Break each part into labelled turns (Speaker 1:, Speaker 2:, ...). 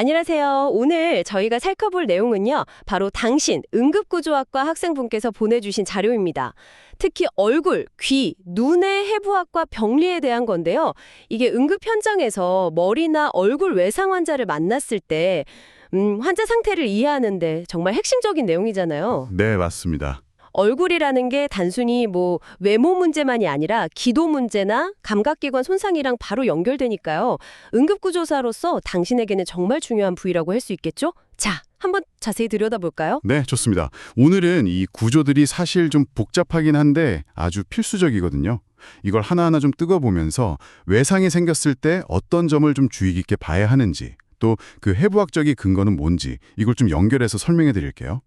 Speaker 1: 안녕하세요. 오늘 저희가 살펴볼 내용은요. 바로 당신 응급구조학과 학생분께서 보내주신 자료입니다. 특히 얼굴, 귀, 눈의 해부학과 병리에 대한 건데요. 이게 응급 현장에서 머리나 얼굴 외상 환자를 만났을 때 음, 환자 상태를 이해하는데 정말 핵심적인 내용이잖아요.
Speaker 2: 네, 맞습니다.
Speaker 1: 얼굴이라는 게 단순히 뭐 외모 문제만이 아니라 기도 문제나 감각기관 손상이랑 바로 연결되니까요. 응급구조사로서 당신에게는 정말 중요한 부위라고 할 수 있겠죠? 자, 한번 자세히 들여다볼까요?
Speaker 2: 네, 좋습니다. 오늘은 이 구조들이 사실 좀 복잡하긴 한데 아주 필수적이거든요. 이걸 하나하나 좀 뜨거보면서 외상이 생겼을 때 어떤 점을 좀 주의 깊게 봐야 하는지, 또 그 해부학적인 근거는 뭔지 이걸 좀 연결해서 설명해 드릴게요.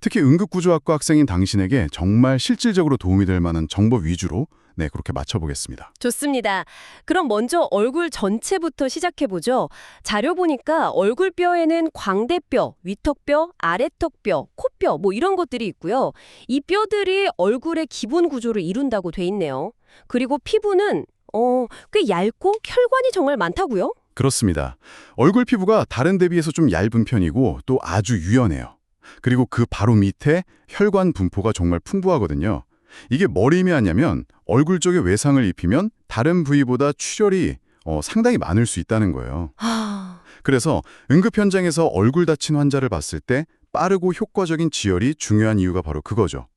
Speaker 2: 특히 응급구조학과 학생인 당신에게 정말 실질적으로 도움이 될 만한 정보 위주로 네, 그렇게 맞춰보겠습니다.
Speaker 1: 좋습니다. 그럼 먼저 얼굴 전체부터 시작해보죠. 자료 보니까 얼굴뼈에는 광대뼈, 위턱뼈, 아래턱뼈, 코뼈 뭐 이런 것들이 있고요. 이 뼈들이 얼굴의 기본 구조를 이룬다고 돼 있네요. 그리고 피부는 어, 꽤 얇고 혈관이 정말 많다고요?
Speaker 2: 그렇습니다. 얼굴 피부가 다른 데 비해서 좀 얇은 편이고 또 아주 유연해요. 그리고 그 바로 밑에 혈관 분포가 정말 풍부하거든요. 이게 뭘 의미하냐면 얼굴 쪽에 외상을 입히면 다른 부위보다 출혈이 어, 상당히 많을 수 있다는 거예요.
Speaker 1: 아,
Speaker 2: 그래서 응급 현장에서 얼굴 다친 환자를 봤을 때 빠르고 효과적인 지혈이 중요한 이유가 바로 그거죠.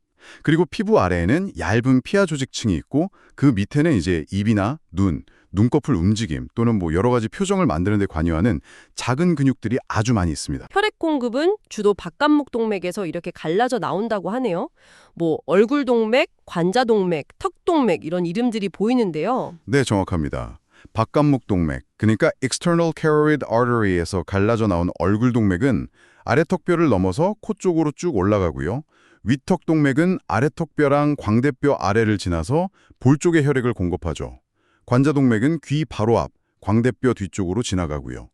Speaker 2: 그리고 피부 아래에는 얇은 피하 조직층이 있고 그 밑에는 이제 입이나 눈, 눈꺼풀 움직임 또는 뭐 여러 가지 표정을 만드는 데 관여하는 작은 근육들이 아주 많이 있습니다.
Speaker 1: 혈액 공급은 주로 박간목 동맥에서 이렇게 갈라져 나온다고 하네요. 뭐 얼굴 동맥, 관자 동맥, 턱 동맥 이런 이름들이 보이는데요.
Speaker 2: 네, 정확합니다. 박간목 동맥, 그러니까 external carotid artery에서 갈라져 나온 얼굴 동맥은 아래 턱뼈를 넘어서 코 쪽으로 쭉 올라가고요. 위턱 동맥은 아래 턱뼈랑 광대뼈 아래를 지나서 볼 쪽에 혈액을 공급하죠. 관자 동맥은 귀 바로 앞, 광대뼈 뒤쪽으로 지나가고요.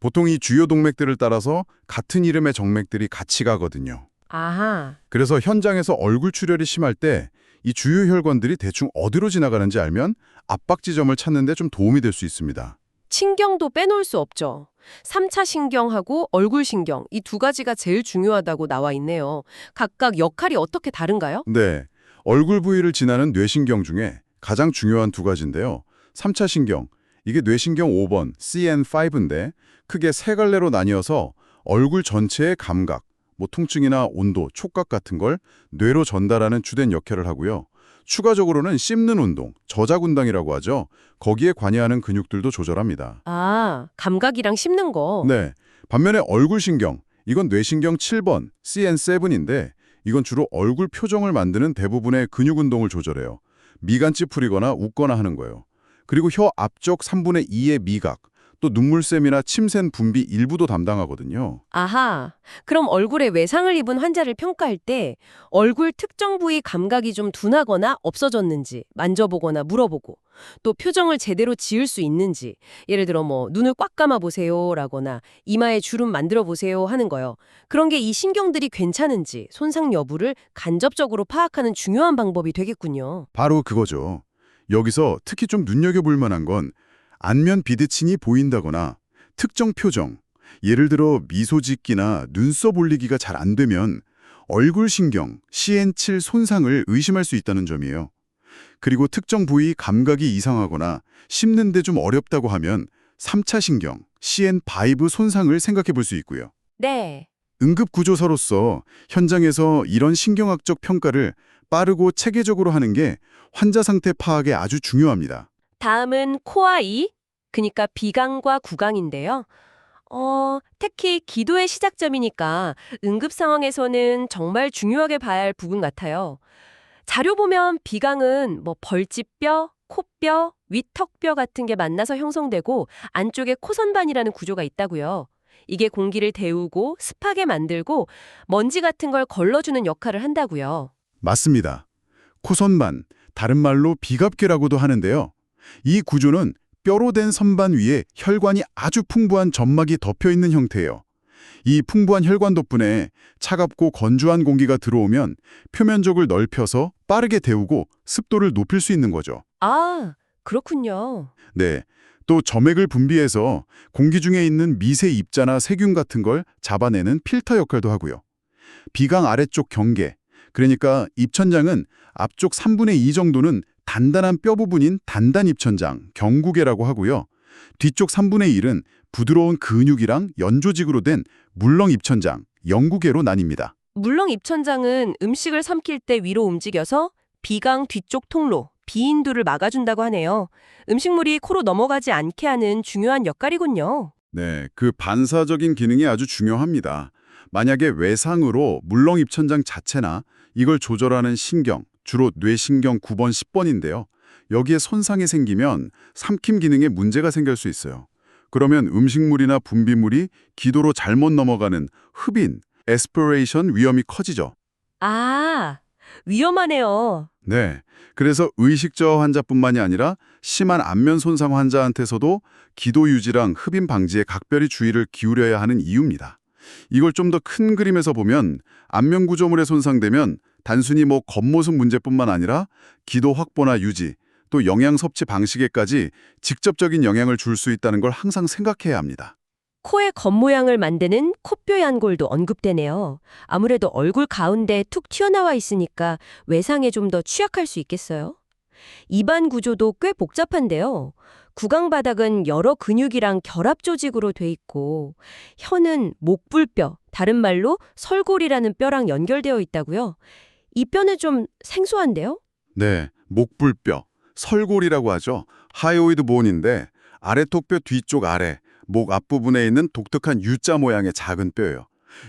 Speaker 2: 보통 이 주요 동맥들을 따라서 같은 이름의 정맥들이 같이 가거든요.
Speaker 1: 아하.
Speaker 2: 그래서 현장에서 얼굴 출혈이 심할 때 이 주요 혈관들이 대충 어디로 지나가는지 알면 압박 지점을 찾는 데 좀 도움이 될 수 있습니다.
Speaker 1: 신경도 빼놓을 수 없죠. 3차 신경하고 얼굴 신경 이 두 가지가 제일 중요하다고 나와 있네요. 각각 역할이 어떻게 다른가요?
Speaker 2: 네, 얼굴 부위를 지나는 뇌신경 중에 가장 중요한 두 가지인데요. 3차 신경, 이게 뇌신경 5번, CN5인데 크게 세 갈래로 나뉘어서 얼굴 전체의 감각, 뭐 통증이나 온도, 촉각 같은 걸 뇌로 전달하는 주된 역할을 하고요. 추가적으로는 씹는 운동, 저작 운동이라고 하죠. 거기에 관여하는 근육들도 조절합니다.
Speaker 1: 아, 감각이랑 씹는 거.
Speaker 2: 네. 반면에 얼굴 신경, 이건 뇌신경 7번, CN7인데 이건 주로 얼굴 표정을 만드는 대부분의 근육 운동을 조절해요. 미간 찌푸리거나 웃거나 하는 거예요. 그리고 혀 앞쪽 3분의 2의 미각, 또 눈물샘이나 침샘 분비 일부도 담당하거든요.
Speaker 1: 아하. 그럼 얼굴에 외상을 입은 환자를 평가할 때 얼굴 특정 부위 감각이 좀 둔하거나 없어졌는지 만져보거나 물어보고 또 표정을 제대로 지을 수 있는지 예를 들어 뭐 눈을 꽉 감아 보세요 라거나 이마에 주름 만들어 보세요 하는 거요. 그런 게 이 신경들이 괜찮은지 손상 여부를 간접적으로 파악하는 중요한 방법이 되겠군요.
Speaker 2: 바로 그거죠. 여기서 특히 좀 눈여겨볼 만한 건 안면 비대칭이 보인다거나 특정 표정, 예를 들어 미소 짓기나 눈썹 올리기가 잘 안 되면 얼굴 신경, CN7 손상을 의심할 수 있다는 점이에요. 그리고 특정 부위 감각이 이상하거나 씹는데 좀 어렵다고 하면 3차 신경, CN5 손상을 생각해 볼 수 있고요.
Speaker 1: 네.
Speaker 2: 응급구조사로서 현장에서 이런 신경학적 평가를 빠르고 체계적으로 하는 게 환자 상태 파악에 아주 중요합니다.
Speaker 1: 다음은 코와 이, 그니까 비강과 구강인데요. 어, 특히 기도의 시작점이니까 응급 상황에서는 정말 중요하게 봐야 할 부분 같아요. 자료 보면 비강은 뭐 벌집뼈, 코뼈, 위턱뼈 같은 게 만나서 형성되고 안쪽에 코선반이라는 구조가 있다고요. 이게 공기를 데우고 습하게 만들고 먼지 같은 걸 걸러주는 역할을 한다고요.
Speaker 2: 맞습니다. 코선반, 다른 말로 비갑계라고도 하는데요. 이 구조는 뼈로 된 선반 위에 혈관이 아주 풍부한 점막이 덮여 있는 형태예요. 이 풍부한 혈관 덕분에 차갑고 건조한 공기가 들어오면 표면적을 넓혀서 빠르게 데우고 습도를 높일 수 있는 거죠.
Speaker 1: 아, 그렇군요.
Speaker 2: 네. 또 점액을 분비해서 공기 중에 있는 미세 입자나 세균 같은 걸 잡아내는 필터 역할도 하고요. 비강 아래쪽 경계, 그러니까 입천장은 앞쪽 3분의 2 정도는 단단한 뼈 부분인 단단 입천장, 경구계라고 하고요. 뒤쪽 3분의 1은 부드러운 근육이랑 연조직으로 된 물렁 입천장, 영구계로 나뉩니다.
Speaker 1: 물렁 입천장은 음식을 삼킬 때 위로 움직여서 비강 뒤쪽 통로, 비인두를 막아준다고 하네요. 음식물이 코로 넘어가지 않게 하는 중요한 역할이군요.
Speaker 2: 네, 그 반사적인 기능이 아주 중요합니다. 만약에 외상으로 물렁 입천장 자체나 이걸 조절하는 신경, 주로 뇌신경 9번, 10번인데요. 여기에 손상이 생기면 삼킴 기능에 문제가 생길 수 있어요. 그러면 음식물이나 분비물이 기도로 잘못 넘어가는 흡인, 에스피레이션 위험이 커지죠.
Speaker 1: 아, 위험하네요.
Speaker 2: 네. 그래서 의식저하 환자뿐만이 아니라 심한 안면 손상 환자한테서도 기도 유지랑 흡인 방지에 각별히 주의를 기울여야 하는 이유입니다. 이걸 좀 더 큰 그림에서 보면 안면 구조물에 손상되면 단순히 뭐 겉모습 문제뿐만 아니라 기도 확보나 유지, 또 영양 섭취 방식에까지 직접적인 영향을 줄 수 있다는 걸 항상 생각해야 합니다.
Speaker 1: 코의 겉모양을 만드는 코뼈 연골도 언급되네요. 아무래도 얼굴 가운데 툭 튀어나와 있으니까 외상에 좀 더 취약할 수 있겠어요. 입안 구조도 꽤 복잡한데요. 구강 바닥은 여러 근육이랑 결합 조직으로 돼 있고 혀는 목불뼈, 다른 말로 설골이라는 뼈랑 연결되어 있다고요. 이 뼈는 좀 생소한데요?
Speaker 2: 네, 목불뼈, 설골이라고 하죠. 하이오이드 본인데 아래 턱뼈 뒤쪽 아래, 목 앞부분에 있는 독특한 U자 모양의 작은 뼈예요.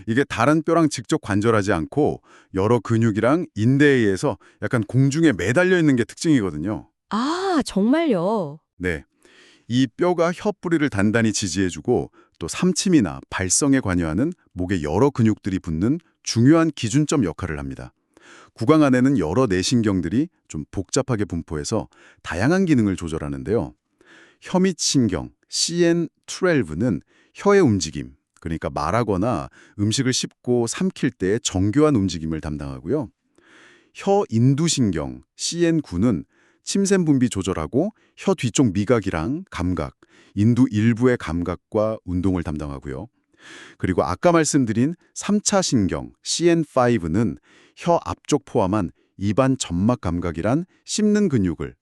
Speaker 2: 이게 다른 뼈랑 직접 관절하지 않고 여러 근육이랑 인대에 의해서 약간 공중에 매달려 있는 게 특징이거든요.
Speaker 1: 아, 정말요.
Speaker 2: 네. 이 뼈가 혀뿌리를 단단히 지지해주고 또 삼침이나 발성에 관여하는 목의 여러 근육들이 붙는 중요한 기준점 역할을 합니다. 구강 안에는 여러 내신경들이 좀 복잡하게 분포해서 다양한 기능을 조절하는데요. 혀밑신경 CN12는 혀의 움직임, 그러니까 말하거나 음식을 씹고 삼킬 때의 정교한 움직임을 담당하고요. 혀 인두신경 CN9는 침샘 분비 조절하고 혀 뒤쪽 미각이랑 감각, 인두 일부의 감각과 운동을 담당하고요. 그리고 아까 말씀드린 3차 신경 CN5는 혀 앞쪽 포함한 입안 점막 감각이란 씹는 근육을,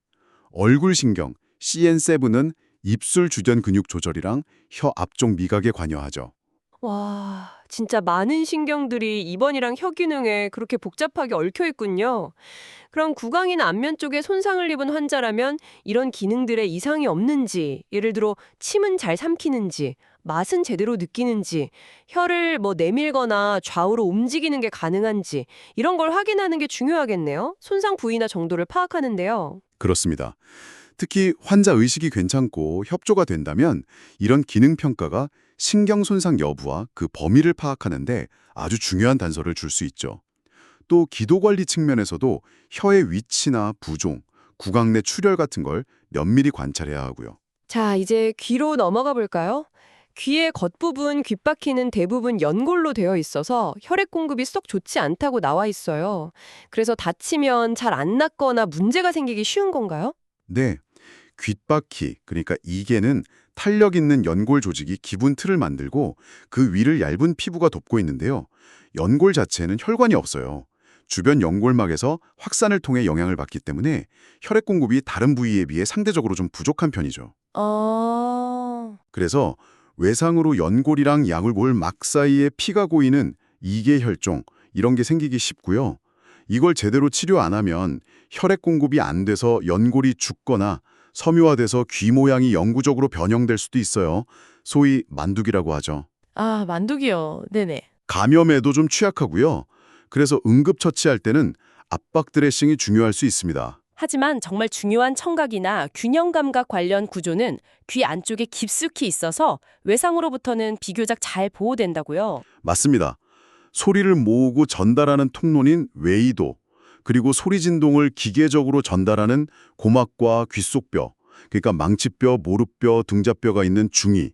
Speaker 2: 얼굴 신경 CN7은 입술 주변 근육 조절이랑 혀 앞쪽 미각에 관여하죠.
Speaker 1: 와, 진짜 많은 신경들이 입안이랑 혀 기능에 그렇게 복잡하게 얽혀 있군요. 그럼 구강이나 안면 쪽에 손상을 입은 환자라면 이런 기능들에 이상이 없는지, 예를 들어 침은 잘 삼키는지, 맛은 제대로 느끼는지, 혀를 뭐 내밀거나 좌우로 움직이는 게 가능한지 이런 걸 확인하는 게 중요하겠네요. 손상 부위나 정도를 파악하는데요.
Speaker 2: 그렇습니다. 특히 환자 의식이 괜찮고 협조가 된다면 이런 기능 평가가 신경 손상 여부와 그 범위를 파악하는데 아주 중요한 단서를 줄 수 있죠. 또 기도 관리 측면에서도 혀의 위치나 부종, 구강 내 출혈 같은 걸 면밀히 관찰해야 하고요.
Speaker 1: 자, 이제 귀로 넘어가 볼까요? 귀의 겉부분, 귓바퀴는 대부분 연골로 되어 있어서 혈액 공급이 썩 좋지 않다고 나와 있어요. 그래서 다치면 잘 안 낫거나 문제가 생기기 쉬운 건가요?
Speaker 2: 네, 귓바퀴, 그러니까 이계는 탄력 있는 연골 조직이 기분 틀을 만들고 그 위를 얇은 피부가 덮고 있는데요. 연골 자체는 혈관이 없어요. 주변 연골막에서 확산을 통해 영향을 받기 때문에 혈액 공급이 다른 부위에 비해 상대적으로 좀 부족한 편이죠.
Speaker 1: 아...
Speaker 2: 그래서 외상으로 연골이랑 약골 막 사이에 피가 고이는 이계 혈종 이런 게 생기기 쉽고요. 이걸 제대로 치료 안 하면 혈액 공급이 안 돼서 연골이 죽거나 섬유화돼서 귀 모양이 영구적으로 변형될 수도 있어요. 소위 만두기라고 하죠.
Speaker 1: 아, 만두기요. 네네.
Speaker 2: 감염에도 좀 취약하고요. 그래서 응급처치할 때는 압박 드레싱이 중요할 수 있습니다.
Speaker 1: 하지만 정말 중요한 청각이나 균형 감각 관련 구조는 귀 안쪽에 깊숙이 있어서 외상으로부터는 비교적 잘 보호된다고요.
Speaker 2: 맞습니다. 소리를 모으고 전달하는 통로인 웨이도, 그리고 소리 진동을 기계적으로 전달하는 고막과 귓속뼈, 그러니까 망치뼈, 모루뼈, 등자뼈가 있는 중위,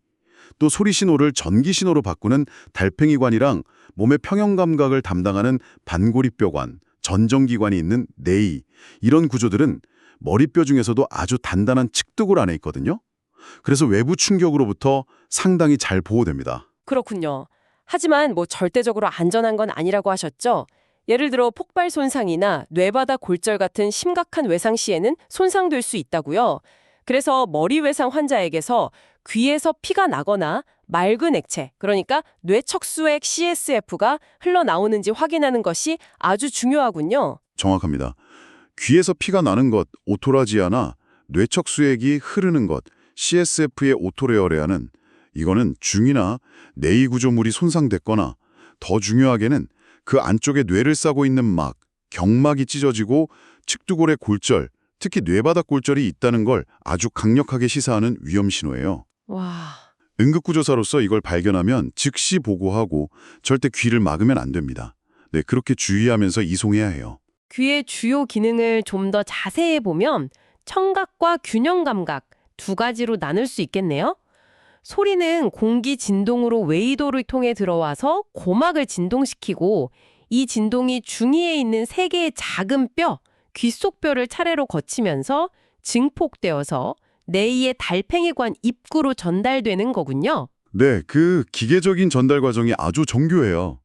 Speaker 2: 또 소리 신호를 전기 신호로 바꾸는 달팽이관이랑 몸의 평형 감각을 담당하는 반고리뼈관, 전정기관이 있는 내이, 이런 구조들은 머리뼈 중에서도 아주 단단한 측두골 안에 있거든요. 그래서 외부 충격으로부터 상당히 잘 보호됩니다.
Speaker 1: 그렇군요. 하지만 뭐 절대적으로 안전한 건 아니라고 하셨죠? 예를 들어 폭발 손상이나 뇌바닥 골절 같은 심각한 외상 시에는 손상될 수 있다고요. 그래서 머리 외상 환자에게서 귀에서 피가 나거나 맑은 액체, 그러니까 뇌척수액 CSF가 흘러나오는지 확인하는 것이 아주 중요하군요.
Speaker 2: 정확합니다. 귀에서 피가 나는 것, 오토라지아나 뇌척 수액이 흐르는 것, CSF의 오토레어레아는 이거는 중이나 내이 구조물이 손상됐거나 더 중요하게는 그 안쪽에 뇌를 싸고 있는 막, 경막이 찢어지고 측두골의 골절, 특히 뇌바닥 골절이 있다는 걸 아주 강력하게 시사하는 위험 신호예요.
Speaker 1: 와,
Speaker 2: 응급구조사로서 이걸 발견하면 즉시 보고하고 절대 귀를 막으면 안 됩니다. 네, 그렇게 주의하면서 이송해야 해요.
Speaker 1: 귀의 주요 기능을 좀 더 자세히 보면 청각과 균형 감각 두 가지로 나눌 수 있겠네요. 소리는 공기 진동으로 웨이도를 통해 들어와서 고막을 진동시키고 이 진동이 중위에 있는 세 개의 작은 뼈, 귓속뼈를 차례로 거치면서 증폭되어서 내이의 달팽이관 입구로 전달되는 거군요.
Speaker 2: 네, 그 기계적인 전달 과정이 아주 정교해요.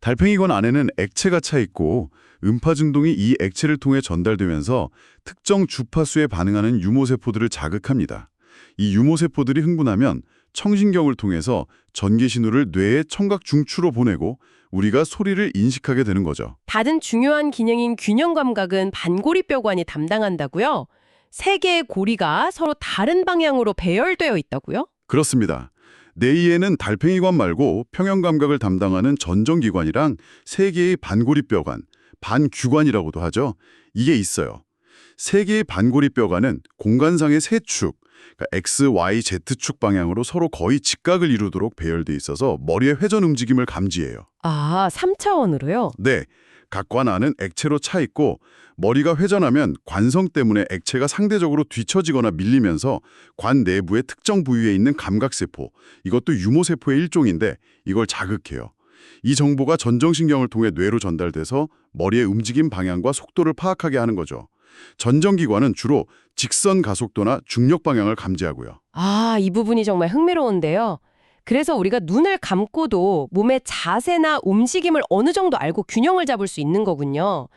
Speaker 2: 달팽이관 안에는 액체가 차 있고 음파 진동이 이 액체를 통해 전달되면서 특정 주파수에 반응하는 유모세포들을 자극합니다. 이 유모세포들이 흥분하면 청신경을 통해서 전기 신호를 뇌의 청각 중추로 보내고 우리가 소리를 인식하게 되는 거죠.
Speaker 1: 다른 중요한 기능인 균형 감각은 반고리뼈관이 담당한다고요? 세 개의 고리가 서로 다른 방향으로 배열되어 있다고요?
Speaker 2: 그렇습니다. 뇌이에는 달팽이관 말고 평형 감각을 담당하는 전정기관이랑 세 개의 반고리뼈관, 반규관이라고도 하죠. 이게 있어요. 세 개의 반고리뼈관은 공간상의 세 축, 그러니까 X, Y, Z축 방향으로 서로 거의 직각을 이루도록 배열돼 있어서 머리의 회전 움직임을 감지해요.
Speaker 1: 아, 3차원으로요?
Speaker 2: 네, 각관 안은 액체로 차 있고 머리가 회전하면 관성 때문에 액체가 상대적으로 뒤처지거나 밀리면서 관 내부의 특정 부위에 있는 감각세포, 이것도 유모세포의 일종인데 이걸 자극해요. 이 정보가 전정신경을 통해 뇌로 전달돼서 머리의 움직임 방향과 속도를 파악하게 하는 거죠. 전정기관은 주로 직선 가속도나 중력 방향을 감지하고요.
Speaker 1: 아, 이 부분이 정말 흥미로운데요. 그래서 우리가 눈을 감고도 몸의 자세나 움직임을 어느 정도 알고 균형을 잡을 수 있는 거군요.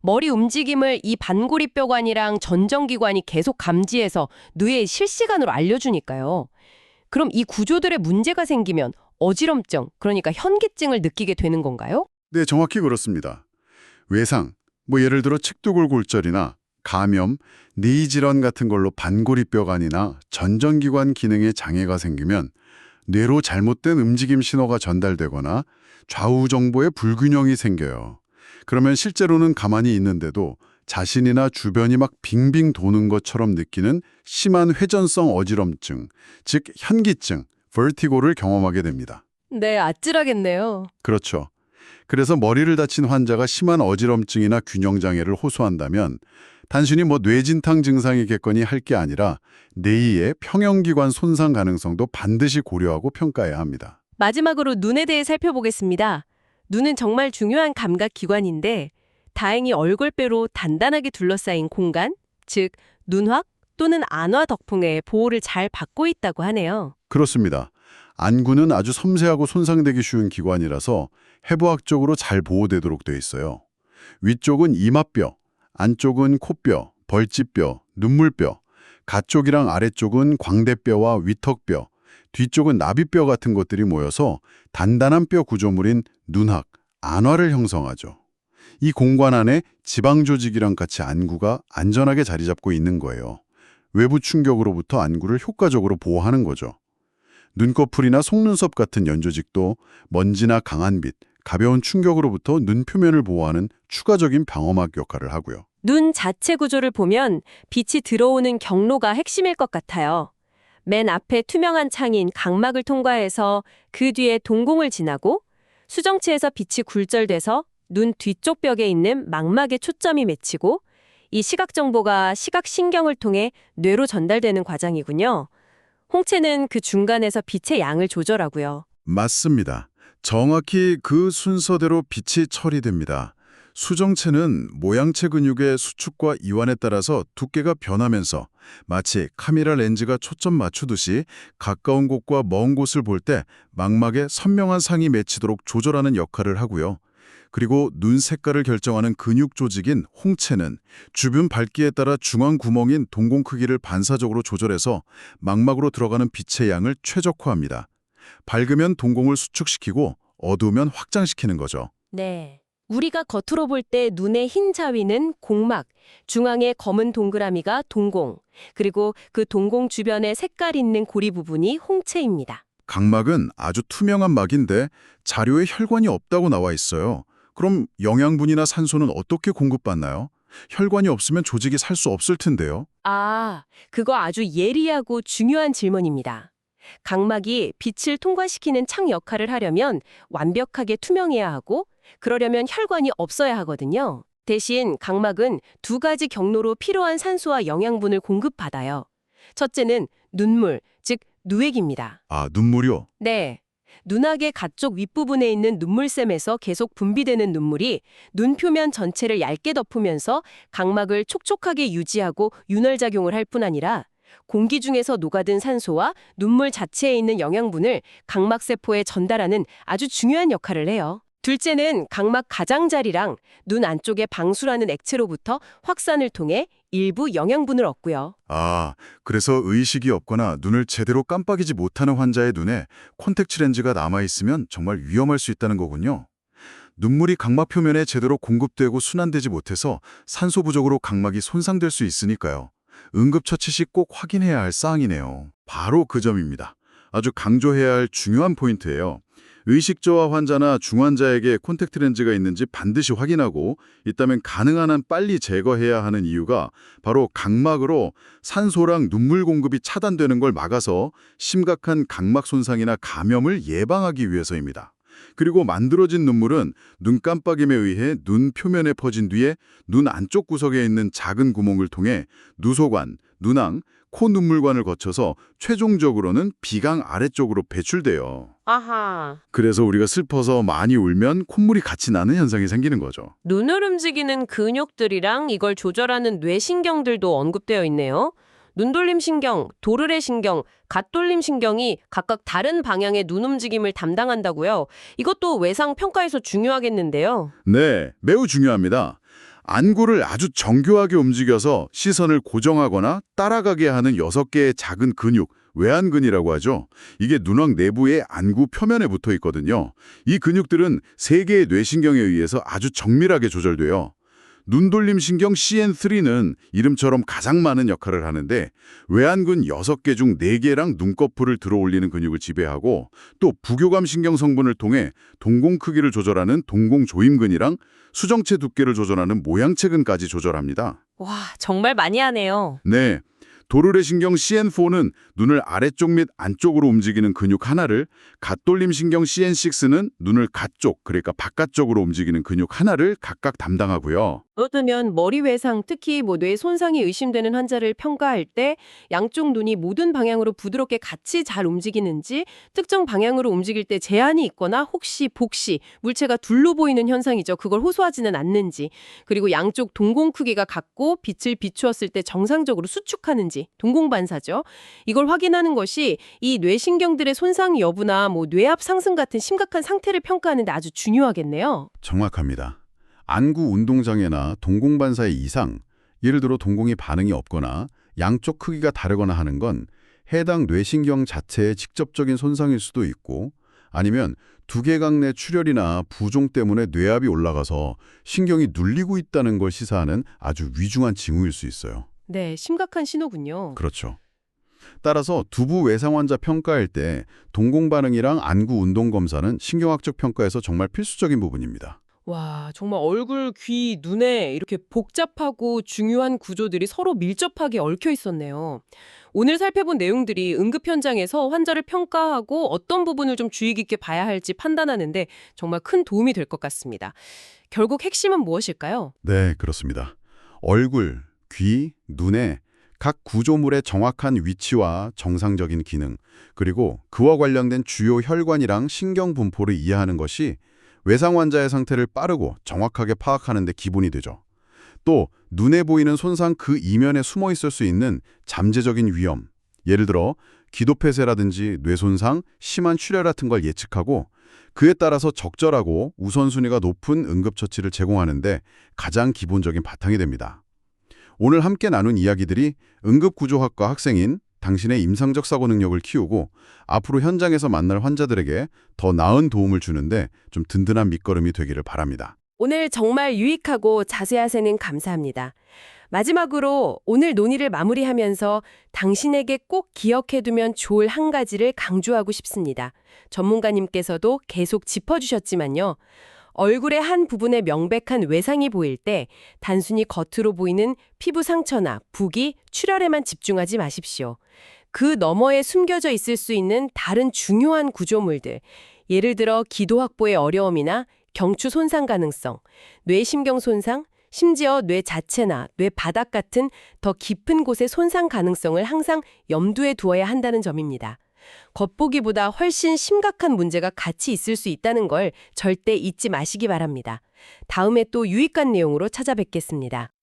Speaker 1: 머리 움직임을 이 반고리 뼈관이랑 전정기관이 계속 감지해서 뇌에 실시간으로 알려주니까요. 그럼 이 구조들에 문제가 생기면 어지럼증, 그러니까 현기증을 느끼게 되는 건가요?
Speaker 2: 네, 정확히 그렇습니다. 외상, 뭐 예를 들어 측두골 골절이나 감염, 뇌 질환 같은 걸로 반고리 뼈관이나 전정기관 기능에 장애가 생기면 뇌로 잘못된 움직임 신호가 전달되거나 좌우 정보에 불균형이 생겨요. 그러면 실제로는 가만히 있는데도 자신이나 주변이 막 빙빙 도는 것처럼 느끼는 심한 회전성 어지럼증, 즉 현기증, vertigo를 경험하게 됩니다.
Speaker 1: 네, 아찔하겠네요.
Speaker 2: 그렇죠. 그래서 머리를 다친 환자가 심한 어지럼증이나 균형장애를 호소한다면 단순히 뭐 뇌진탕 증상이겠거니 할 게 아니라 뇌의 평형기관 손상 가능성도 반드시 고려하고 평가해야 합니다.
Speaker 1: 마지막으로 눈에 대해 살펴보겠습니다. 눈은 정말 중요한 감각 기관인데 다행히 얼굴뼈로 단단하게 둘러싸인 공간, 즉 눈확 또는 안화 덕분에 보호를 잘 받고 있다고 하네요.
Speaker 2: 그렇습니다. 안구는 아주 섬세하고 손상되기 쉬운 기관이라서 해부학적으로 잘 보호되도록 돼 있어요. 위쪽은 이마뼈, 안쪽은 코뼈, 벌집뼈, 눈물뼈, 가쪽이랑 아래쪽은 광대뼈와 위턱뼈, 뒤쪽은 나비뼈 같은 것들이 모여서 단단한 뼈 구조물인 눈학, 안화를 형성하죠. 이 공간 안에 지방 조직이랑 같이 안구가 안전하게 자리 잡고 있는 거예요. 외부 충격으로부터 안구를 효과적으로 보호하는 거죠. 눈꺼풀이나 속눈썹 같은 연조직도 먼지나 강한 빛, 가벼운 충격으로부터 눈 표면을 보호하는 추가적인 방어막 역할을 하고요.
Speaker 1: 눈 자체 구조를 보면 빛이 들어오는 경로가 핵심일 것 같아요. 맨 앞에 투명한 창인 각막을 통과해서 그 뒤에 동공을 지나고 수정체에서 빛이 굴절돼서 눈 뒤쪽 벽에 있는 망막에 초점이 맺히고 이 시각 정보가 시각 신경을 통해 뇌로 전달되는 과정이군요. 홍채는 그 중간에서 빛의 양을 조절하고요.
Speaker 2: 맞습니다. 정확히 그 순서대로 빛이 처리됩니다. 수정체는 모양체 근육의 수축과 이완에 따라서 두께가 변하면서 마치 카메라 렌즈가 초점 맞추듯이 가까운 곳과 먼 곳을 볼 때 망막에 선명한 상이 맺히도록 조절하는 역할을 하고요. 그리고 눈 색깔을 결정하는 근육 조직인 홍채는 주변 밝기에 따라 중앙 구멍인 동공 크기를 반사적으로 조절해서 망막으로 들어가는 빛의 양을 최적화합니다. 밝으면 동공을 수축시키고 어두우면 확장시키는 거죠.
Speaker 1: 네. 우리가 겉으로 볼 때 눈의 흰 자위는 공막, 중앙에 검은 동그라미가 동공, 그리고 그 동공 주변에 색깔 있는 고리 부분이 홍채입니다.
Speaker 2: 각막은 아주 투명한 막인데 자료에 혈관이 없다고 나와 있어요. 그럼 영양분이나 산소는 어떻게 공급받나요? 혈관이 없으면 조직이 살 수 없을 텐데요.
Speaker 1: 아, 그거 아주 예리하고 중요한 질문입니다. 각막이 빛을 통과시키는 창 역할을 하려면 완벽하게 투명해야 하고 그러려면 혈관이 없어야 하거든요. 대신 각막은 두 가지 경로로 필요한 산소와 영양분을 공급받아요. 첫째는 눈물, 즉 누액입니다.
Speaker 2: 아, 눈물이요?
Speaker 1: 네. 눈악의 가쪽 윗부분에 있는 눈물샘에서 계속 분비되는 눈물이 눈 표면 전체를 얇게 덮으면서 각막을 촉촉하게 유지하고 윤활작용을 할 뿐 아니라 공기 중에서 녹아든 산소와 눈물 자체에 있는 영양분을 각막세포에 전달하는 아주 중요한 역할을 해요. 둘째는 각막 가장자리랑 눈 안쪽의 방수라는 액체로부터 확산을 통해 일부 영양분을 얻고요.
Speaker 2: 아, 그래서 의식이 없거나 눈을 제대로 깜빡이지 못하는 환자의 눈에 콘택트 렌즈가 남아있으면 정말 위험할 수 있다는 거군요. 눈물이 각막 표면에 제대로 공급되고 순환되지 못해서 산소 부족으로 각막이 손상될 수 있으니까요. 응급처치 시 꼭 확인해야 할 사항이네요. 바로 그 점입니다. 아주 강조해야 할 중요한 포인트예요. 의식저하 환자나 중환자에게 콘택트 렌즈가 있는지 반드시 확인하고 있다면 가능한 한 빨리 제거해야 하는 이유가 바로 각막으로 산소랑 눈물 공급이 차단되는 걸 막아서 심각한 각막 손상이나 감염을 예방하기 위해서입니다. 그리고 만들어진 눈물은 눈 깜빡임에 의해 눈 표면에 퍼진 뒤에 눈 안쪽 구석에 있는 작은 구멍을 통해 누소관, 눈앙, 코 눈물관을 거쳐서 최종적으로는 비강 아래쪽으로 배출돼요.
Speaker 1: 아하.
Speaker 2: 그래서 우리가 슬퍼서 많이 울면 콧물이 같이 나는 현상이 생기는 거죠.
Speaker 1: 눈을 움직이는 근육들이랑 이걸 조절하는 뇌신경들도 언급되어 있네요. 눈돌림 신경, 도르래 신경, 갓돌림 신경이 각각 다른 방향의 눈 움직임을 담당한다고요. 이것도 외상 평가에서 중요하겠는데요.
Speaker 2: 네, 매우 중요합니다. 안구를 아주 정교하게 움직여서 시선을 고정하거나 따라가게 하는 6개의 작은 근육, 외안근이라고 하죠. 이게 눈왕 내부의 안구 표면에 붙어 있거든요. 이 근육들은 세 개의 뇌신경에 의해서 아주 정밀하게 조절돼요. 눈돌림 신경 CN3는 이름처럼 가장 많은 역할을 하는데 외안근 6개 중 4개랑 눈꺼풀을 들어올리는 근육을 지배하고 또 부교감 신경 성분을 통해 동공 크기를 조절하는 동공 조임근이랑 수정체 두께를 조절하는 모양체근까지 조절합니다.
Speaker 1: 와, 정말 많이 하네요.
Speaker 2: 네. 도르래 신경 CN4는 눈을 아래쪽 및 안쪽으로 움직이는 근육 하나를, 갓돌림 신경 CN6는 눈을 갓쪽, 그러니까 바깥쪽으로 움직이는 근육 하나를 각각 담당하고요.
Speaker 1: 어쩌면 머리 외상, 특히 뭐 뇌 손상이 의심되는 환자를 평가할 때 양쪽 눈이 모든 방향으로 부드럽게 같이 잘 움직이는지 특정 방향으로 움직일 때 제한이 있거나 혹시 복시, 물체가 둘로 보이는 현상이죠. 그걸 호소하지는 않는지 그리고 양쪽 동공 크기가 같고 빛을 비추었을 때 정상적으로 수축하는지 동공반사죠. 이걸 확인하는 것이 이 뇌신경들의 손상 여부나 뭐 뇌압 상승 같은 심각한 상태를 평가하는 데 아주 중요하겠네요.
Speaker 2: 정확합니다. 안구 운동장애나 동공반사의 이상, 예를 들어 동공이 반응이 없거나 양쪽 크기가 다르거나 하는 건 해당 뇌신경 자체의 직접적인 손상일 수도 있고 아니면 두개각 내 출혈이나 부종 때문에 뇌압이 올라가서 신경이 눌리고 있다는 걸 시사하는 아주 위중한 징후일 수 있어요.
Speaker 1: 네, 심각한 신호군요.
Speaker 2: 그렇죠. 따라서 두부 외상 환자 평가할 때 동공 반응이랑 안구 운동 검사는 신경학적 평가에서 정말 필수적인 부분입니다.
Speaker 1: 와, 정말 얼굴, 귀, 눈에 이렇게 복잡하고 중요한 구조들이 서로 밀접하게 얽혀 있었네요. 오늘 살펴본 내용들이 응급 현장에서 환자를 평가하고 어떤 부분을 좀 주의 깊게 봐야 할지 판단하는데 정말 큰 도움이 될 것 같습니다. 결국 핵심은 무엇일까요?
Speaker 2: 네, 그렇습니다. 얼굴, 귀, 눈에 각 구조물의 정확한 위치와 정상적인 기능, 그리고 그와 관련된 주요 혈관이랑 신경 분포를 이해하는 것이 외상 환자의 상태를 빠르고 정확하게 파악하는 데 기본이 되죠. 또 눈에 보이는 손상 그 이면에 숨어 있을 수 있는 잠재적인 위험, 예를 들어 기도폐쇄라든지 뇌손상, 심한 출혈 같은 걸 예측하고 그에 따라서 적절하고 우선순위가 높은 응급처치를 제공하는데 가장 기본적인 바탕이 됩니다. 오늘 함께 나눈 이야기들이 응급구조학과 학생인 당신의 임상적 사고 능력을 키우고 앞으로 현장에서 만날 환자들에게 더 나은 도움을 주는데 좀 든든한 밑거름이 되기를 바랍니다.
Speaker 1: 오늘 정말 유익하고 자세하세는 감사합니다. 마지막으로 오늘 논의를 마무리하면서 당신에게 꼭 기억해두면 좋을 한 가지를 강조하고 싶습니다. 전문가님께서도 계속 짚어주셨지만요. 얼굴의 한 부분에 명백한 외상이 보일 때 단순히 겉으로 보이는 피부 상처나 부기, 출혈에만 집중하지 마십시오. 그 너머에 숨겨져 있을 수 있는 다른 중요한 구조물들, 예를 들어 기도 확보의 어려움이나 경추 손상 가능성, 뇌신경 손상, 심지어 뇌 자체나 뇌 바닥 같은 더 깊은 곳의 손상 가능성을 항상 염두에 두어야 한다는 점입니다. 겉보기보다 훨씬 심각한 문제가 같이 있을 수 있다는 걸 절대 잊지 마시기 바랍니다. 다음에 또 유익한 내용으로 찾아뵙겠습니다.